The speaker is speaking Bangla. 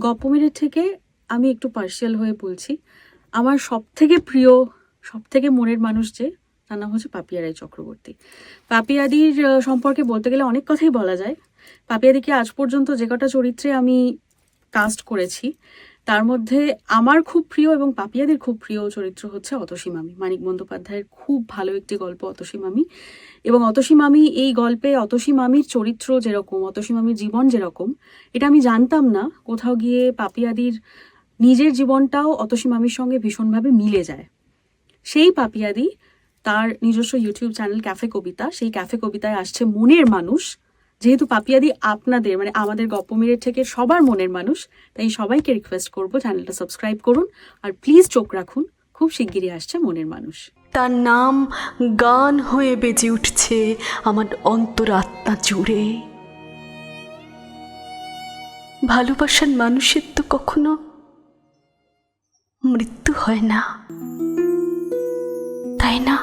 গপ্পমেরের থেকে আমি একটু পার্সিয়াল হয়ে বলছি, আমার সব থেকে প্রিয় সব থেকে মনের মানুষ যে, তার নাম হচ্ছে পাপিয়া রায় চক্রবর্তী। পাপিয়াদির সম্পর্কে বলতে গেলে অনেক কথাই বলা যায়। পাপিয়াদিকে আজ পর্যন্ত যে কটা চরিত্রে আমি কাস্ট করেছি। তার মধ্যে আমার খুব প্রিয় এবং পাপিয়াদির খুব প্রিয় চরিত্র হচ্ছে অতসী মামি মানিক বন্দ্যোপাধ্যায়ের খুব ভালো একটি গল্প অতসী মামি এবং অতসীমামি, এই গল্পে অতসী মামির চরিত্র যেরকম অতসী মামির জীবন যেরকম, এটা আমি জানতাম না। কোথাও গিয়ে পাপিয়াদির নিজের জীবনটাও অতসী মামির সঙ্গে ভীষণভাবে মিলে যায়। সেই পাপিয়াদি, তার নিজস্ব ইউটিউব চ্যানেল ক্যাফে কবিতা সেই ক্যাফে কবিতায় আসছে মনের মানুষ। যেহেতু পাপিয়াদি আপনাদের মানে আমাদের গপ্পমিরের থেকে সবার মনের মানুষ, তাই সবাইকে রিকোয়েস্ট করব চ্যানেলটা সাবস্ক্রাইব করুন আর প্লিজ চোখ রাখুন, খুব শিগগিরই আসছে মনের মানুষ। তার নাম গান হয়ে বেজে উঠছে আমার অন্তরাত্মা জুড়ে। ভালোবাসার মানুষের তো কখনো মৃত্যু হয় না, তাই না?